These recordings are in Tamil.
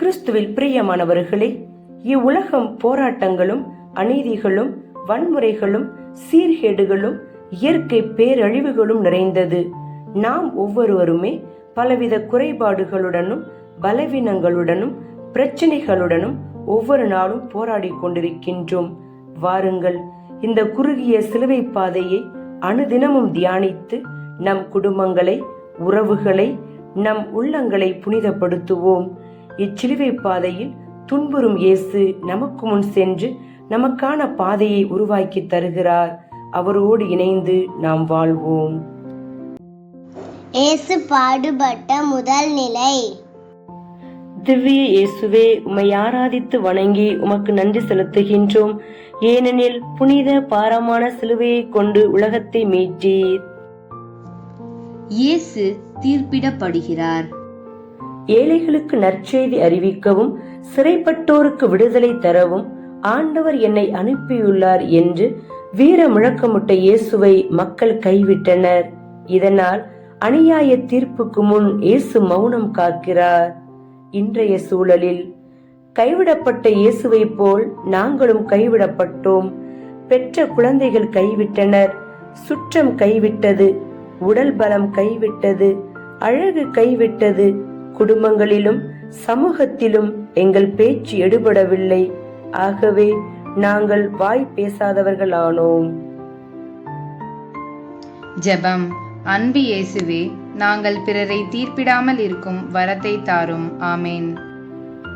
கிறிஸ்துவில் பிரியமானவர்களே இவ்வுலகம் போராட்டங்களும் அநீதிகளும் வன்முறைகளும் சீர்கேடுகளும் இயற்கை பேரழிவுகளும் நிறைந்தது. நாம் ஒவ்வொருவருமே பலவித குறைபாடுகளுடனும் பலவீனங்களுடனும் பிரச்சனைகளுடனும் ஒவ்வொரு நாளும் போராடி கொண்டிருக்கின்றோம். வாருங்கள் இந்த குறுகிய சிலுவை பாதையை அனுதினமும் தியானித்து நம் குடும்பங்களை உறவுகளை நம் உள்ளங்களை புனிதப்படுத்துவோம். இச்சிலுவை பாதையில் துன்புறும் இயேசு நமக்கு முன் சென்று நமக்கான பாதையை உருவாக்கி தருகிறார். அவரோடு இணைந்து நாம் வாழ்வோம். இயேசு பாடுபட்ட முதல் நிலை. திவ்ய இயேசுவே உம்மை ஆராதித்து வணங்கி உமக்கு நன்றி செலுத்துகின்றோம். ஏனெனில் புனித பாரமான சிலுவையை கொண்டு உலகத்தை மீட்டீர். இயேசு தீர்ப்பிடப்படுகிறார். ஏழைகளுக்கு நற்செய்தி அறிவிக்கவும் சிறைப்பட்டோருக்கு விடுதலை தரவும் ஆண்டவர் என்னை அனுப்பியுள்ளார் என்று வீர முழக்கமுட்ட இயேசுவை மக்கள் கைவிட்டனர். இதனால் அநியாய தீர்ப்புக்கு முன் இயேசு மௌனம் காக்கிறார். இன்றைய சூழலில் கைவிடப்பட்ட இயேசுவை போல் நாங்களும் கைவிடப்பட்டோம். பெற்ற குழந்தைகள் கைவிட்டனர். சுற்றம் கைவிட்டது. உடல் பலம் கைவிட்டது. அழகு கைவிட்டது. குடும்பங்களிலும் சமூகத்திலும் எங்கள் பேச்சு எடுபடவில்லை. ஆகவே நாங்கள் வாய் பேசாதவர்களானோம். ஜெபம். அன்பு இயேசுவே நாங்கள் பிறரை தீர்ப்பிடாமல் இருக்கும் வரத்தை தாரும். ஆமேன்.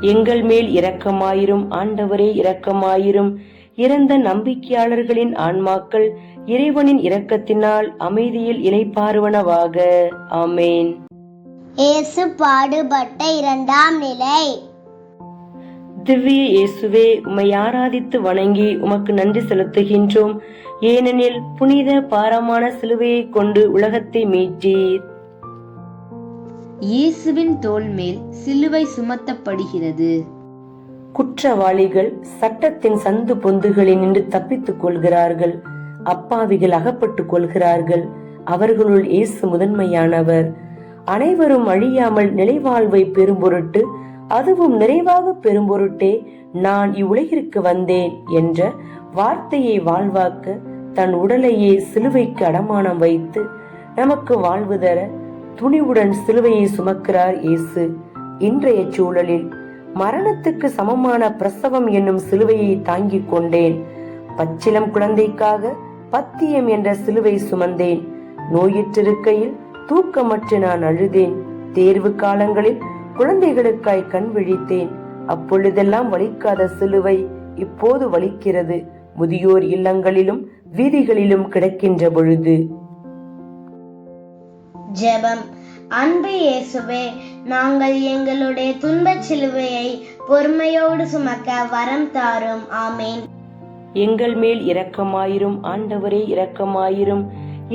எங்கள் மேல் இரக்கமாயிரும் ஆண்டவரே இரக்கமாயிரும். இறந்த நம்பிக்கையாளர்களின் ஆன்மாக்கள் இறைவனின் இரக்கத்தினால் அமைதியில் இலைப்பாறுவனவாக ஆமேன். இயேசு பாடுபட்ட இரண்டாம் நிலை. திவ்ய இயேசுவே உம்மை ஆராதித்து வணங்கி உமக்கு நன்றி செலுத்துகின்றோம். ஏனெனில் புனித பாரமான சிலுவையை கொண்டு உலகத்தை மீட்டீர் இயேசுவின் தோள் மேல் சிலுவை சுமத்தப்படுகிறது. குற்றவாளிகள் சட்டத்தின் சந்து பொந்துகளில் நின்று தப்பித்துக் கொள்கிறார்கள். அப்பாவிகள் அகப்பட்டுக் கொள்கிறார்கள். அவர்களுள் இயேசு முதன்மையானவர். அனைவரும் அழியாமல் நிலைவாழ்வை பெறும் பொருட்டு அதுவும் நிறைவாக பெறும் பொருட்டே நான் இவ்வுலகிற்கு வந்தேன் என்ற வார்த்தையை வாழ்வாக்க தன் உடலையே சிலுவைக்கு அடமானம் வைத்து நமக்கு வாழ்வு தர துணிவுடன் சிலுவையை சுமக்கிறார் இயேசு. இன்றைய சூழலில் மரணத்துக்கு சமமான பிரசவம் என்னும் சிலுவையை தாங்கிக் கொண்டேன். பச்சிலம் குழந்தைக்காக பத்தியம் என்ற சிலுவை சுமந்தேன். நோயிற்றிருக்கையில் தூக்கமற்று நான் அழுதேன். தேர்வு காலங்களில் குழந்தைகளுக்காய் கண் விழித்தேன். அப்பொழுதெல்லாம் வலிக்காத சிலுவை இப்போது வலிக்கிறது. முதியோர் இல்லங்களிலும் வீதிகளிலும் கிடக்கின்ற பொழுது. ஜெபம். அன்பு இயேசுவே நாங்கள் எங்களுடைய துன்பச் சிலுவையை பொறுமையோடு சுமக்க வரம் தாரும். ஆமேன். எங்கள் மேல் இரக்கமாயிரும் ஆண்டவரே இரக்கமாயிரும்.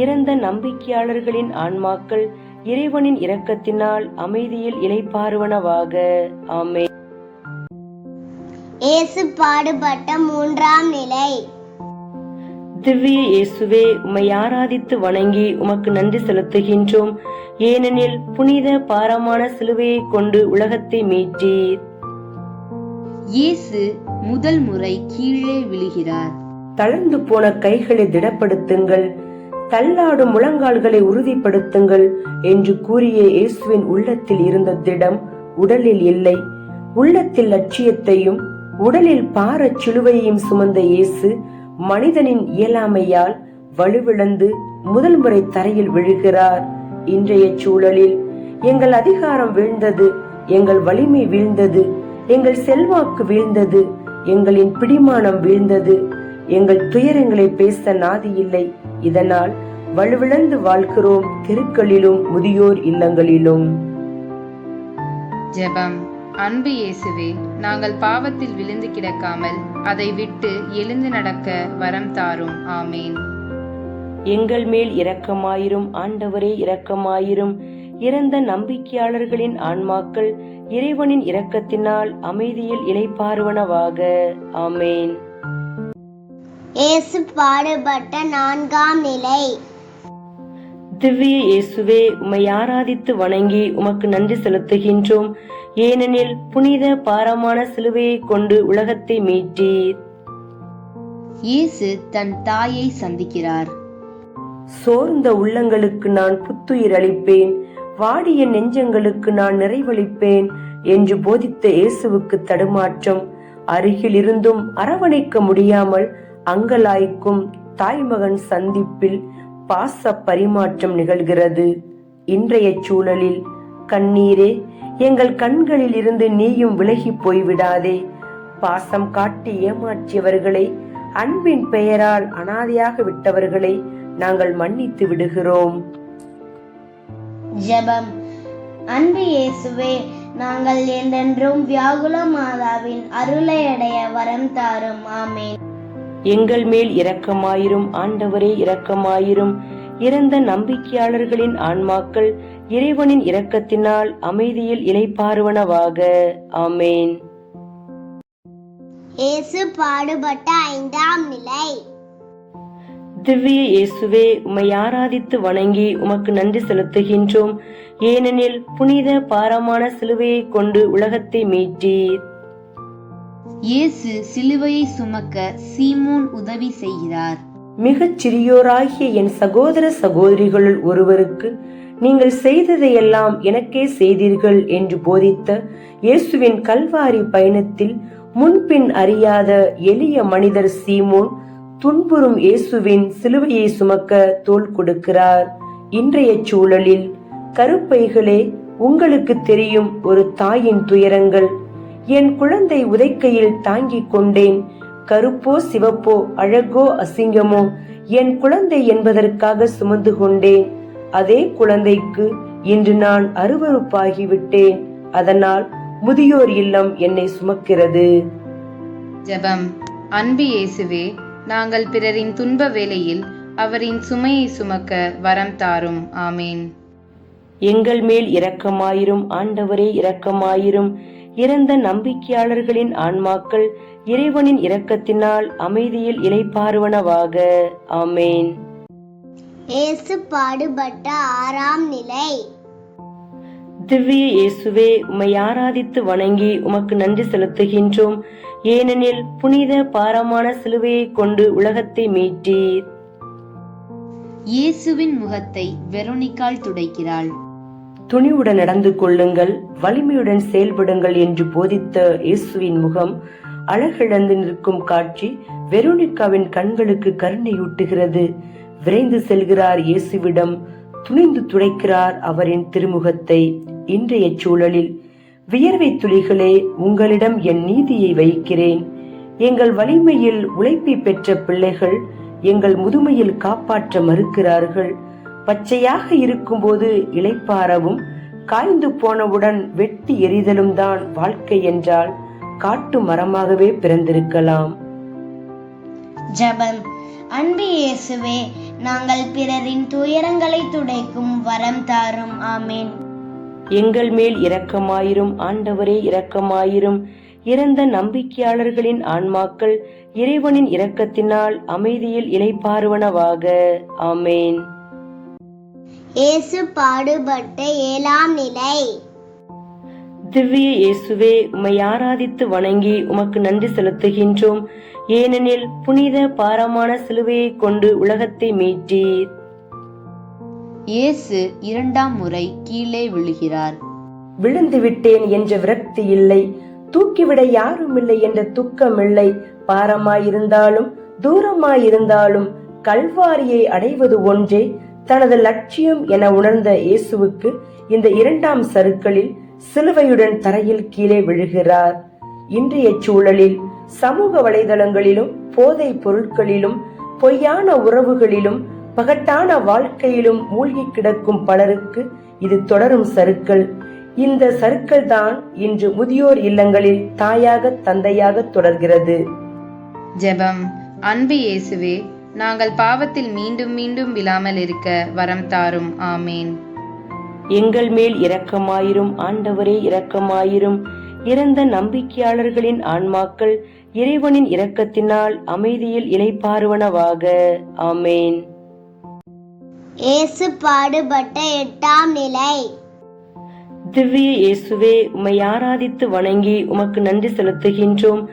இறந்த நம்பிக்கையாளர்களின் ஆன்மாக்கள் இறைவனின் இரக்கத்தினால் அமைதியில் இலைப்பாறுவனவாக ஆமே இயேசு பாடுபட்ட மூன்றாம் நிலை. திவ்ய இயேசுவே உம்மை ஆராதித்து வணங்கி உமக்கு நன்றி செலுத்துகின்றோம். ஏனெனில் புனித பாரமான சிலுவையை கொண்டு உலகத்தை மீட்டீர். இயேசு முதல் முறை கீழே விழுகிறார். தளர்ந்து போன கைகளை திடப்படுத்துங்கள். தள்ளாடும் முழங்கால்களை உறுதிப்படுத்துங்கள் என்று கூறிய இயேசுவின் உள்ளத்தில் இருந்த திடம் உடலில் இல்லை. உள்ளத்தில் லட்சியத்தையும் உடலில் பாரச் சிலுவையையும் சுமந்த இயேசு மனிதனின் இயலாமையால் வலுவிழந்து முதல் முறை தரையில் விழுகிறார். இன்றைய சூழலில் எங்கள் அதிகாரம் வீழ்ந்தது எங்கள் வலிமை வீழ்ந்தது எங்கள் செல்வாக்கு வீழ்ந்தது எங்களின் பிடிமானம் வீழ்ந்தது எங்கள் துயரங்களை பேச நாதி இல்லை. இதனால் வலுவிழந்து வாழ்கிறோம் தெருக்களிலும் முதியோர் இல்லங்களிலும். ஜெபம். அன்பு இயேசுவே நாங்கள் பாவத்தில் விழுந்து கிடக்காமல் அதை விட்டு எழுந்து நடக்க வரம் தாரும். ஆமேன். எங்கள் மேல் இரக்கமாயிரும் ஆண்டவரே இரக்கமாயிரும். இறந்த நம்பிக்கையாளர்களின் ஆன்மாக்கள் இறைவனின் இரக்கத்தினால் அமைதியில் இலைப்பாறுவனவாக ஆமேன். இயேசு பாடுபட்ட நான்காம் நிலை. திவ்ய இயேசுவே உம்மை ஆராதித்து வணங்கி உமக்கு நன்றி செலுத்துகின்றோம். ஏனெனில் புனித பாரமான சிலுவையை கொண்டு உலகத்தை மீட்டீர். இயேசு தன் தாயை சந்திக்கிறார். சோர்ந்த உள்ளங்களுக்கு நான் புத்துயிர் அளிப்பேன். வாடிய நெஞ்சங்களுக்கு நான் நிறைவளிப்பேன் என்று போதித்த இயேசுவுக்கு தடுமாற்றம். அருகில் இருந்தும் அரவணைக்க முடியாமல் அங்கலாய்க்கும் தாய்மகன் சந்திப்பில் பாச பரிமாற்றம் நிகழ்கிறது. இன்றைய சூழலில் கண்ணீரே எங்கள் கண்களில் இருந்து நீயும் விலகி போய்விடாதே. பாசம் காட்டி ஏமாற்றியவர்களை அன்பின் பெயரால் அனாதையாக விட்டவர்களை நாங்கள் மன்னித்து விடுகிறோம். ஜபம். அன்பு இயேசுவே நாங்கள் என்றென்றும் வியாகுல மாதாவின் அருளை அடைய வரம் தாரும். ஆமேன். எங்கள் மேல் இரக்கமாயிரும் ஆண்டவரே இரக்கமாயிரும். இறந்த நம்பிக்கையாளர்களின் ஆன்மாக்கள் இறைவனின் இரக்கத்தினால் அமைதியில் இளைப்பாறுவனவாக ஆமேன். இயேசு பாடுபட்ட ஐந்தாம் நிலை. திவ்ய இயேசுவே உம்மை ஆராதித்து வணங்கி உமக்கு நன்றி செலுத்துகின்றோம். ஏனெனில் புனித பாரமான சிலுவையை கொண்டு உலகத்தை மீட்டீர். இயேசு சிலுவையை சுமக்க சீமோன் உதவி செய்கிறார். மிகச் சிறியோராகிய என் சகோதர சகோதரிகளுள் ஒருவருக்கு நீங்கள் செய்ததையெல்லாம் எனக்கே செய்தீர்கள் என்று போதித்த இயேசுவின் கல்வாரி பயணத்தில் முன்பின் அறியாத எளிய மனிதர் சீமோன் துன்புறும் இயேசுவின் சிலுவையை சுமக்க தோள் கொடுக்கிறார். இன்றைய சூழலில் கருப்பைகளே உங்களுக்கு தெரியும் ஒரு தாயின் துயரங்கள் என் குழந்தை உதைக்கையில் தாங்கிக் கொண்டேன். கருப்போ சிவப்போ அழகோ அசிங்கமோ என் குழந்தை என்பதற்காக சுமந்து கொண்டேன். அதே குழந்தைக்கு இன்று நான் அருவருப்பாகிவிட்டேன் அதனால் முதியோர் இல்லம் என்னை சுமக்கிறது. ஜெபம். அன்பு இயேசுவே நாங்கள் பிறரின் துன்ப வேளையில் அவரின் சுமையை சுமக்க வரம் தாரும். ஆமேன். எங்கள் மேல் இரக்கமாயிரும் ஆண்டவரே இரக்கமாயிரும். இறந்த நம்பிக்கையாளர்களின் ஆன்மாக்கள் இறைவனின் இரக்கத்தினால் அமைதியில் இளைப்பாறுவனவாக. ஆமேன். இயேசு பாடுபட்ட ஆறாம் நிலை. திவ்ய இயேசுவே உம்மை ஆராதித்து வணங்கி உமக்கு நன்றி செலுத்துகின்றோம். ஏனெனில் புனித பாரமான சிலுவையை கொண்டு உலகத்தை மீட்டீர். இயேசுவின் முகத்தை வெரோனிக்கால் துடைக்கிறாள். துணிவுடன் நடந்து கொள்ளுங்கள் வலிமையுடன் செயல்படுங்கள் என்று போதித்த இயேசுவின் முகம் அழகிழந்து நிற்கும் காட்சி வெரோனிகாவின் கண்களுக்கு கருணையூட்டுகிறது. விரைந்து செல்கிறார் இயேசுவிடம் துணிந்து துடைக்கிறார் அவரின் திருமுகத்தை. இன்றைய சூழலில் வியர்வை துளிகளே உங்களிடம் என் நீதியை வைக்கிறேன் எங்கள் வலிமையில் உழைப்பை பெற்ற பிள்ளைகள் எங்கள் முதுமையில் காப்பாற்ற மறுக்கிறார்கள். பச்சையாக இருக்கும்போது இளைப்பாறவும் காய்ந்து போனவுடன் வெட்டி எறிதலும் தான் வாழ்க்கை என்றால் காட்டு மரமாகவே பிறந்திருக்கலாம். ஜெபம். அன்பு இயேசுவே நாங்கள் பிறரின் துயரங்களை துடைக்கும் வரம் தாரும். ஆமென். எங்கள் மேல் இரக்கமாயிரும் ஆண்டவரே இரக்கமாயிரும். இறந்த நம்பிக்கையாளர்களின் ஆன்மாக்கள் இறைவனின் இரக்கத்தினால் அமைதியில் இளைப்பாறுவனவாக. ஆமேன். இயேசு பாடுபட்ட ஏழாம் நிலை. திவ்ய இயேசுவே உம்மை ஆராதித்து வணங்கி உமக்கு நன்றி செலுத்துகின்றோம். ஏனெனில் புனித பாரமான சிலுவையை கொண்டு உலகத்தை மீட்டீர். இயேசு இரண்டாம் முறை கீழே விழுகிறார். விழுந்து விட்டேன் என்ற விரக்தி இல்லை. தூக்கிவிட யாரும் இல்லை என்ற துக்கம் இல்லை. பாரமாயிருந்தாலும் தூரமாயிருந்தாலும் கல்வாரியை அடைவது ஒன்றே தனது லட்சியம் என உணர்ந்த இயேசுவுக்கு இந்த இரண்டாம் சருக்களில் சிலுவையுடன் தரையில் கீழே விழுகிறார். இன்றைய சூழலில் சமூக வலைதளங்களிலும் போதை பொருட்களிலும் பொய்யான உறவுகளிலும் பகட்டான வாழ்க்கையிலும் மூழ்கி கிடக்கும் பலருக்கு இது தொடரும் சருக்கள். இந்த சருக்கள் தான் இன்று முதியோர் இல்லங்களில் தாயாக தந்தையாக தொடர்கிறது. ஜெபம். அன்பு இயேசுவே நாங்கள் பாவத்தில் மீண்டும் மீண்டும் விழாமல் இருக்க வரம் தாரும். ஆமேன். எங்கள் மேல் இரக்கமாயிரும் ஆண்டவரே இரக்கமாயிரும். இறந்த நம்பிக்கையாளர்களின் ஆன்மாக்கள் இறைவனின் இரக்கத்தினால் அமைதியில் இளைப்பாறுவனவாக. ஆமேன். இயேசு பாடுபட்ட எட்டாம் நிலை. திவ்ய இயேசுவே உம்மை ஆராதித்து வணங்கி உமக்கு நன்றி செலுத்துகின்றோம்.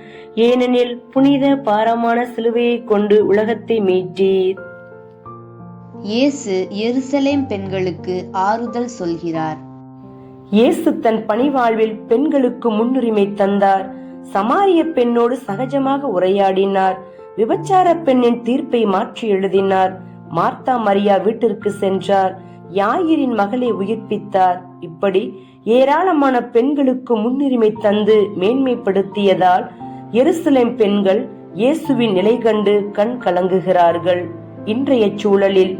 ஏனெனில் புனித பாரமான சிலுவையை கொண்டு உலகத்தை மீட்டீர். இயேசு எருசலேம் பெண்களுக்கு ஆறுதல் சொல்கிறார். இயேசு தன் பணிவாழ்வில் பெண்களுக்கு முன்னுரிமை தந்தார். சமாரிய பெண்ணோடு சகஜமாக உரையாடினார். விபச்சார பெண்ணின் தீர்ப்பை மாற்றி எழுதினார். மார்த்தா மரியா வீட்டிற்கு சென்றார். யாயிரின் மகளை உயிர்ப்பித்தார். இப்படி ஏராளமான பெண்களுக்கு முன்னுரிமை தந்து மேன்மைப்படுத்தியதால் எருசலேம் பெண்கள் இயேசுவின் நிலை கண்டு கண் கலங்குகிறார்கள். இன்றைய சூழலில்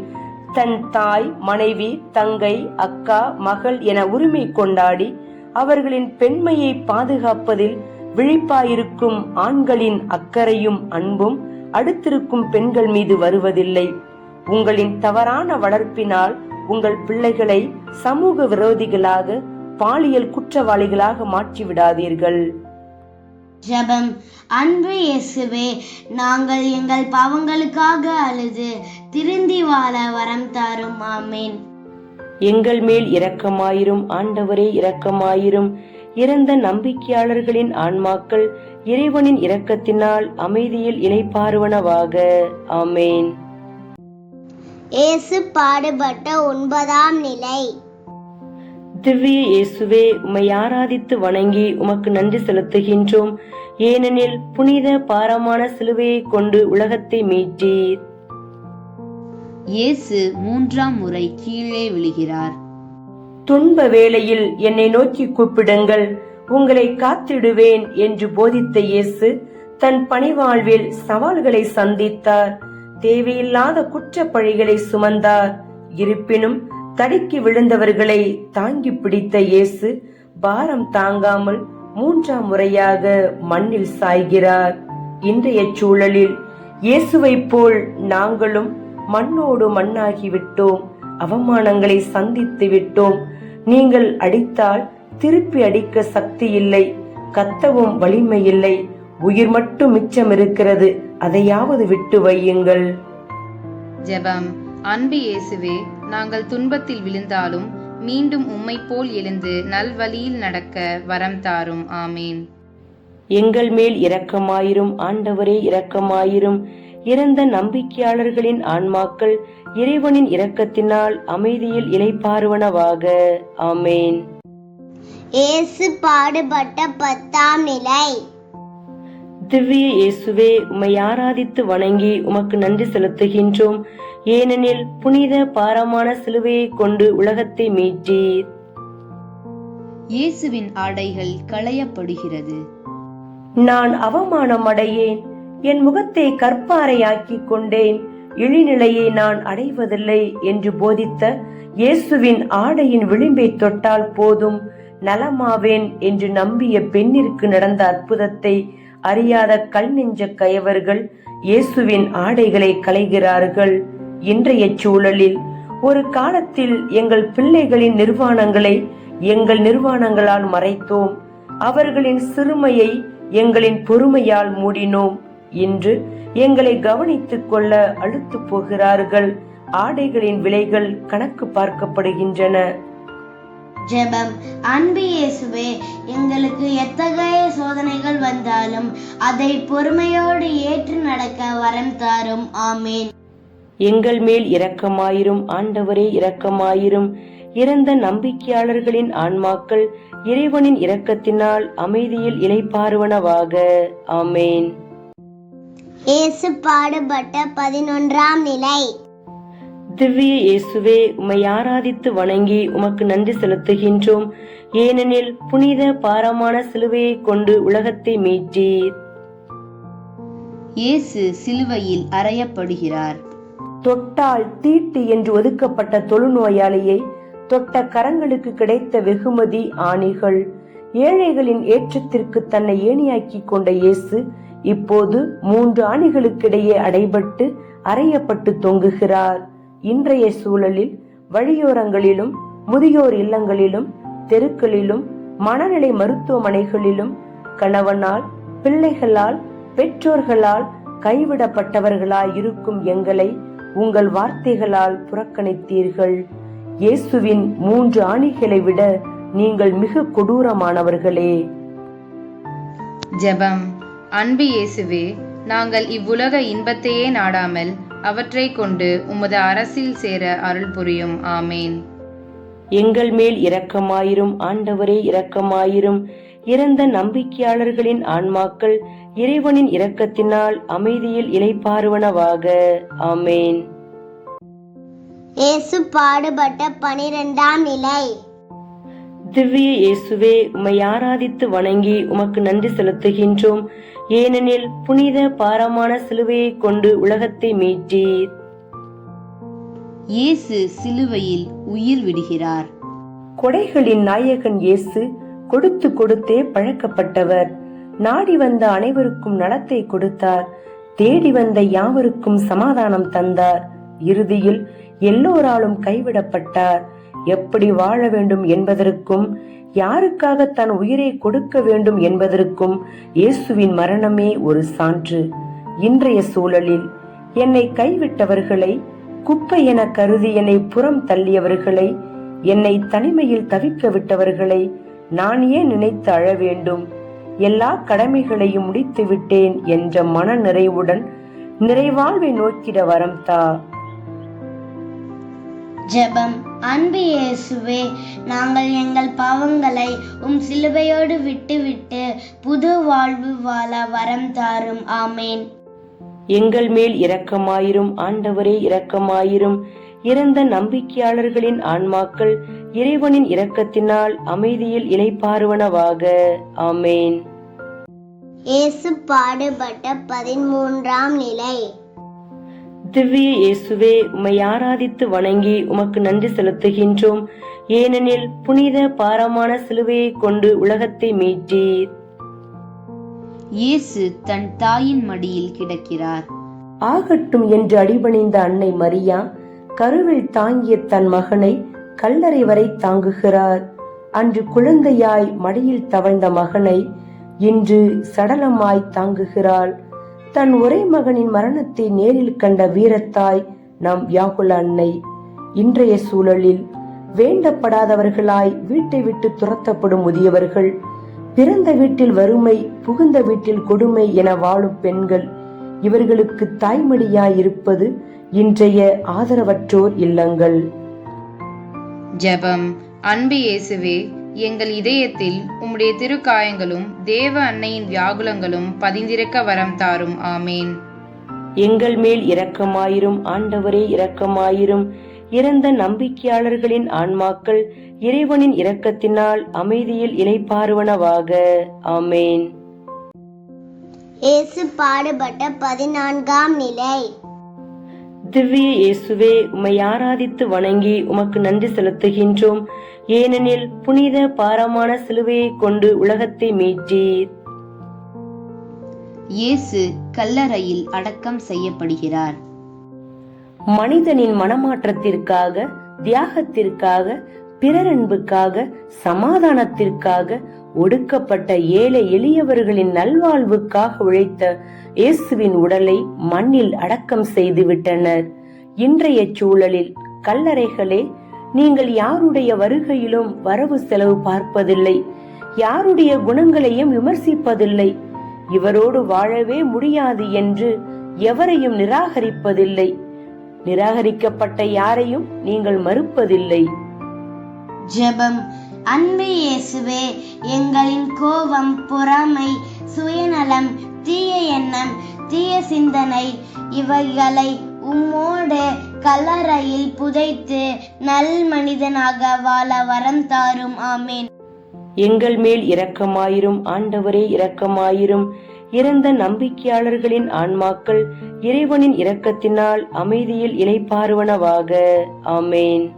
தன் தாய் மனைவி தங்கை அக்கா மகள் என உரிமை கொண்டாடி அவர்களின் பெண்மையை பாதுகாப்பதில் விழிப்பாயிருக்கும் ஆண்களின் அக்கறையும் அன்பும் அடுத்திருக்கும் பெண்கள் மீது வருவதில்லை. உங்களின் தவறான வளர்ப்பினால் உங்கள் பிள்ளைகளை சமூக விரோதிகளாக பாலியல் குற்றவாளிகளாக மாற்றிவிடாதீர்கள். ஜெபம். அன்பு இயேசுவே நாங்கள் எங்கள் பாவங்களுக்காக அழுது திருந்தி வாழ வரம் தாரும். ஆமேன். எங்கள் மேல் இரக்கமாயிரும் ஆண்டவரே இரக்கமாயிரும். இறந்த நம்பிக்கையாளர்களின் ஆன்மாக்கள் இறைவனின் இரக்கத்தினால் அமைதியில் இளைப்பாறுவனவாக ஆமேன். இயேசு பாடுபட்ட ஒன்பதாம் நிலை. திவ்ய இயேசுவே உம்மை ஆராதித்து வணங்கி உமக்கு நன்றி செலுத்துகின்றோம். ஏனெனில் புனித பாரமான சிலுவையை கொண்டு உலகத்தை மீட்டீர். இயேசு மூன்றாம் முறை கீழே விழுகிறார். துன்ப வேளையில் என்னை நோக்கி கூப்பிடுங்கள். உங்களை காத்திடுவேன் என்று போதித்த இயேசு தன் பணிவாழ்வில் சவால்களை சந்தித்தார். தேவையில்லாத குற்றப் பழிகளை சுமந்தார். இருப்பினும் தடுக்கி விழுந்தவர்களை தாங்கி பிடித்த இயேசு பாரம் தாங்காமல் மூன்றாம் முறையாக மண்ணில் சாய்கிறார். இன்றைய சூழலில் இயேசுவைப் போல் நாங்களும் மண்ணோடு மண்ணாகி விட்டோம். அவமானங்களை சந்தித்து விட்டோம். நீங்கள் அடித்தால் திருப்பி அடிக்க சக்தி இல்லை கத்தவும் வலிமை இல்லை. உயிர் மட்டும் மிச்சம் இருக்கிறது. அதையாவது விட்டு வையுங்கள். ஜெபம். அன்பு இயேசுவே நாங்கள் துன்பத்தில் விழுந்தாலும் மீண்டும் உம்மை போல் எழுந்து நல்வழியில் நடக்க வரம் தாரும். ஆமேன். எங்கள் மேல் இரக்கமாயிரும் ஆண்டவரே இரக்கமாயிரும். இறந்த நம்பிக்கையாளர்களின் ஆன்மாக்கள் இறைவனின் இரக்கத்தினால் அமைதியில் இளைப்பாறுவனவாக. ஆமேன். இயேசு பாடுபட்ட பத்தாம் நிலை. திவ்ய இயேசுவே உம்மை ஆராதித்து வணங்கி உமக்கு நன்றி செலுத்துகின்றோம். ஏனெனில் புனித பாரமான சிலுவையை கொண்டு உலகத்தை மீட்டீர் இயேசுவின் ஆடைகள் களையப்படுகிறது. நான் அவமானம் அடையேன். என் முகத்தை கற்பாரையாக்கிக் கொண்டேன். இழிநிலையை நான் அடைவதில்லை என்று போதித்த இயேசுவின் ஆடையின் விளிம்பை தொட்டால் போதும். நலமாவேன் என்று நம்பிய பெண்ணிற்கு நடந்த அற்புதத்தை அறியாத கல் நெஞ்ச கயவர்கள் இயேசுவின் ஆடைகளை களைகிறார்கள். இன்றைய சூழலில் ஒரு காலத்தில் எங்கள் பிள்ளைகளின் நிர்வாணங்களை எங்கள் நிர்வாணங்களால் மறைத்தோம். அவர்களின் சிறுமையை எங்களின் பொறுமையால் மூடினோம். இன்று எங்களை கவனித்துக் கொள்ள அழுத்து போகிறார்கள். ஆடைகளின் விலைகள் கணக்கு பார்க்கப்படுகின்றன. ஜெபம். அன்பு இயேசுவே எங்களுக்கு எத்தகைய சோதனைகள் வந்தாலும் அதை பொறுமையோடு ஏற்று நடக்க வரம் தாரும். ஆமேன். எங்கள் மேல் இரக்கமாயிரும் ஆண்டவரே இரக்கமாயிரும். இறந்த நம்பிக்கையாளர்களின் ஆன்மாக்கள் இறைவனின் இரக்கத்தினால் அமைதியில் இளைப்பாறுவனவாக ஆமேன். இயேசு பாடுபட்ட பதினொன்றாம் நிலை. திவ்ய இயேசுவே உம்மை ஆராதித்து வணங்கி உமக்கு நன்றி செலுத்துகின்றோம். ஏனெனில் புனித பாரமான சிலுவையை கொண்டு உலகத்தை மீட்டீர். இயேசு சிலுவையில் அறையப்படுகிறார். தொட்டால் தீட்டு என்று ஒதுக்கப்பட்ட தொழுநோயாளியை தொட்ட கரங்களுக்கு கிடைத்த வெகுமதி ஆணிகள். ஏழைகளின் ஏற்றத்திற்கு தன்னை ஏணியாக்கி கொண்ட இயேசு இப்போது மூன்று ஆணிகளுக்கிடையே அடைபட்டு அறையப்பட்டு தொங்குகிறார். இன்றைய சூழலில் வழியோரங்களிலும் முதியோர் இல்லங்களிலும் தெருக்களிலும் மனநிலை மருத்துவமனைகளிலும் கணவனால் பிள்ளைகளால் பெற்றோர்களால் கைவிடப்பட்டவர்களாய் இருக்கும் எங்களை உங்கள் வார்த்தைகளால் புறக்கணித்தீர்கள். இயேசுவின் மூன்று ஆணிகளை விட நீங்கள் மிக கொடூரமானவர்களே. ஜெபம். அன்பு இயேசுவே நாங்கள் இவ்வுலக இன்பத்தையே நாடாமல் அவற்றைக் கொண்டு உமது அரசில் சேர அருள் புரியும். ஆமேன். எங்கள் மேல் இரக்கமாயிரும் ஆண்டவரே இரக்கமாயிரும். இறந்த நம்பிக்கையாளர்களின் ஆன்மாக்கள் இறைவனின் இரக்கத்தினால் அமைதியில் இளைப்பாறுவனவாக. ஆமேன். இயேசு பாடுபட்ட பனிரெண்டாம் நிலை. திவ்ய இயேசுவே உம்மை ஆராதித்து வணங்கி உமக்கு நன்றி செலுத்துகின்றோம். ஏனெனில் புனித பாரமான சிலுவையை கொண்டு உலகத்தை மீட்டீர். இயேசு சிலுவையில் உயிர் விடுகிறார். கொடைகளின் நாயகன் இயேசு கொடுத்து கொடுத்தே பழக்கப்பட்டவர். நாடி வந்த அனைவருக்கும் நலத்தை கொடுத்தார். தேடி வந்த யாவருக்கும் சமாதானம் தந்தார். இறுதியில் எல்லோராலும் கைவிடப்பட்டார். எப்படி வாழ வேண்டும் என்பதற்கும் யாருக்காக தன் உயிரை கொடுக்க வேண்டும் என்பதற்கும் இயேசுவின் மரணமே ஒரு சான்று. இன்றைய சூழலில் என்னை கைவிட்டவர்களை குப்பை என கருதி என்னை புறம் தள்ளியவர்களை என்னை தனிமையில் தவிக்க விட்டவர்களை நான் ஏன் நினைத்து அழ வேண்டும்? எல்லா கடமைகளையும் முடித்து விட்டேன் என்ற மன நிறைவுடன் நிறைவாழ்வை நோக்கிட வரம் தா. ஜெபம். அன்பு இயேசுவே நாங்கள் எங்கள் பாவங்களை உம் சிலுவையோடு விட்டுவிட்டு புது வாழ்வு வாழ வரம் தாரும். ஆமேன். எங்கள் மேல் இரக்கமாயிரும் ஆண்டவரே இரக்கமாயிரும். இறந்த நம்பிக்கையாளர்களின் ஆன்மாக்கள் இறைவனின் இரக்கத்தினால் அமைதியில் இளைப்பாறுவனவாக ஆமேன். இயேசு பாடுபட்ட பதிமூன்றாம் நிலை. திவ்ய இயேசுவே உம்மை ஆராதித்து வணங்கி உமக்கு நன்றி செலுத்துகின்றோம். ஏனெனில் புனித பாரமான சிலுவையை கொண்டு உலகத்தை மீட்டீர். இயேசு தன் தாயின் மடியில் கிடக்கிறார். ஆகட்டும் என்று அடிபணிந்த அன்னை மரியா கருவில் தாங்கிய தன் மகனை கல்லறை வரை தாங்குகிறார். அன்று குழந்தையாய் மடியில் தவழ்ந்த மகனை இன்று சடலமாய் தாங்குகிறாள். தன் ஒரே மகனின் மரணத்தை நேரில் கண்ட வீரத்தாய் நம் வியாகுல அன்னை. இன்றைய சூழலில் வேண்டப்படாதவர்களாய் வீட்டை விட்டு துரத்தப்படும் முதியவர்கள் பிறந்த வீட்டில் வறுமை புகுந்த வீட்டில் கொடுமை என வாழும் பெண்கள் இவர்களுக்கு தாய்மடியாய் இருப்பது இன்றைய ஆதரவற்றோர் இல்லங்கள். ஜெபம். அன்பு இயேசுவே எங்கள் இதயத்தில் உம்முடைய திருக்காயங்களும் தேவ அன்னையின் வியாகுலங்களும் பதிந்திருக்க வரம் தாரும். ஆமேன். எங்கள் மேல் இரக்கமாயிரும் ஆண்டவரே இரக்கமாயிரும். இறந்த நம்பிக்கையாளர்களின் ஆன்மாக்கள் இறைவனின் இரக்கத்தினால் அமைதியில் இளைப்பாறுவனவாக ஆமேன். இயேசு பாடுபட்ட பதினான்காம் நிலை. திவ்ய இயேசுவே உம்மை ஆராதித்து வணங்கி உமக்கு நன்றி செலுத்துகின்றோம். ஏனெனில் புனித பாரமான சிலுவையை கொண்டு உலகத்தை மீட்டீர். இயேசு கல்லறையில் அடக்கம் செய்யப்படுகிறார். மனிதனின் மனமாற்றத்திற்காக தியாகத்திற்காக பிறரன்புக்காக சமாதானத்திற்காக ஒடுக்கப்பட்ட ஏழை எளியவர்களின் நல்வாழ்வுக்காக உழைத்த இயேசுவின் உடலை மண்ணில் அடக்கம் செய்து விட்டனர் இன்றைய சூழலில் கல்லறைகளே நீங்கள் யாருடைய வருகையிலும் வரவு செலவு பார்ப்பதில்லை. யாருடைய குணங்களையும் விமர்சிப்பதில்லை. இவரோடு வாழவே முடியாது என்று எவரையும் நிராகரிப்பதில்லை. நிராகரிக்கப்பட்ட யாரையும் நீங்கள் மறுப்பதில்லை. ஜெபம். அன்பு இயேசுவே எங்களின் கோபம் பொறாமை சுயநலம் தீய எண்ணம் தீய சிந்தனை இவைகளை உம்மோடு கல்லறையில் புதைத்து நல் மனிதனாக வாழ வரம் தாரும். ஆமேன். எங்கள் மேல் இரக்கமாயிரும் ஆண்டவரே இரக்கமாயிரும். இறந்த நம்பிக்கையாளர்களின் ஆன்மாக்கள் இறைவனின் இரக்கத்தினால் அமைதியில் இலைப்பாருவனவாக ஆமேன்.